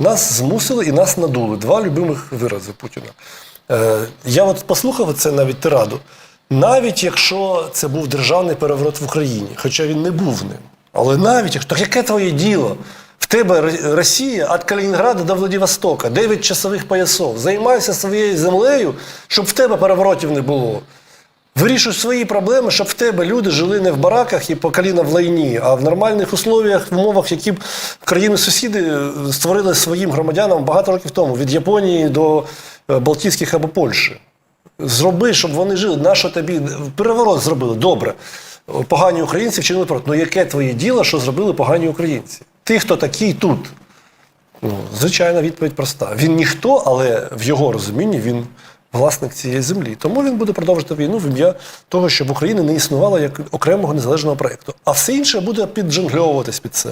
Нас змусили і нас надули. Два любимих вирази Путіна. Е, я от послухав це навіть тираду. Навіть якщо це був державний переворот в Україні, хоча він не був ним. Але навіть якщо так яке твоє діло? В тебе Росія від Калінінграда до Владивостока, 9 часових поясов. Займайся своєю землею, щоб в тебе переворотів не було. Вирішуй свої проблеми, щоб в тебе люди жили не в бараках і по коліна в лайні, а в нормальних условіях, в умовах, які б країни-сусіди е, створили своїм громадянам багато років тому, від Японії до е, Балтійських або Польщі. Зроби, щоб вони жили. Нащо тобі переворот зробили? Добре. Погані українці вчинили проти. Ну яке твоє діло, що зробили погані українці? Ти, хто такий тут? Ну, звичайна відповідь проста. Він ніхто, але в його розумінні він власник цієї землі. Тому він буде продовжувати війну в ім'я того, щоб Україна не існувала як окремого незалежного проєкту. А все інше буде піджонгльовуватись під це.